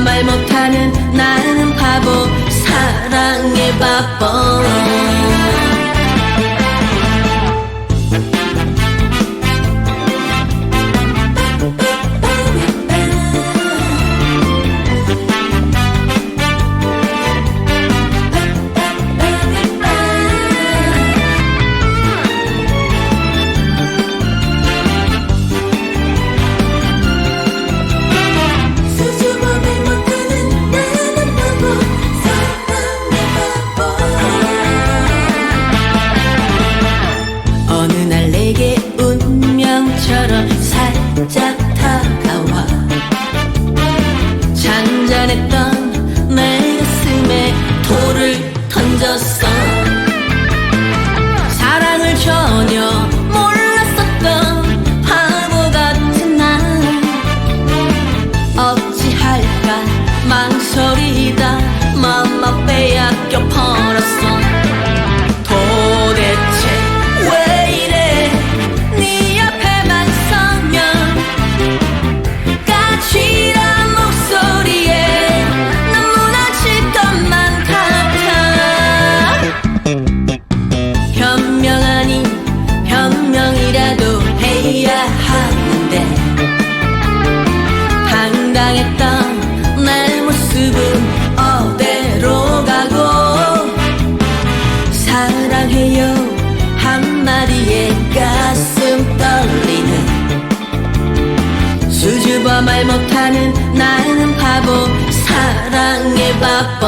말 못하는 나는 바보 사랑에 바보. 너와 말 못하는 나는 바보 사랑에 바보.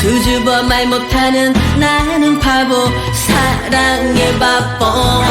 수줍어 말 못하는 나는 바보 사랑에 바보.